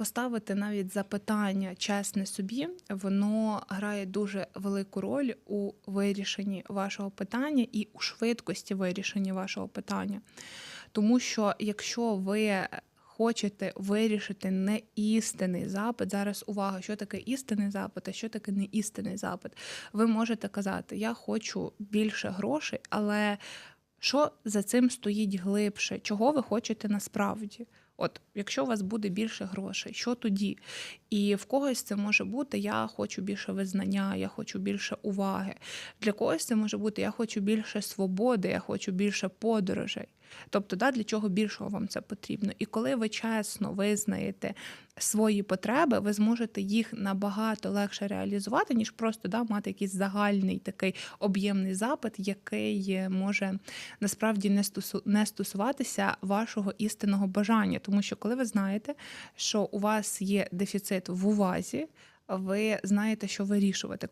Поставити навіть запитання чесне собі, воно грає дуже велику роль у вирішенні вашого питання і у швидкості вирішення вашого питання. Тому що якщо ви хочете вирішити не істинний запит, зараз увага, що таке істинний запит, а що таке не істинний запит, ви можете казати: Я хочу більше грошей, але що за цим стоїть глибше? Чого ви хочете насправді? От, якщо у вас буде більше грошей, що тоді? І в когось це може бути я хочу більше визнання, я хочу більше уваги. Для когось це може бути я хочу більше свободи, я хочу більше подорожей. Тобто, да, для чого більшого вам це потрібно? І коли ви чесно визнаєте свої потреби, ви зможете їх набагато легше реалізувати, ніж просто да, мати якийсь загальний такий об'ємний запит, який е, може насправді не стосу- не стосуватися вашого істинного бажання. Тому що коли ви знаєте, що у вас є дефіцит в увазі, ви знаєте, що вирішувати.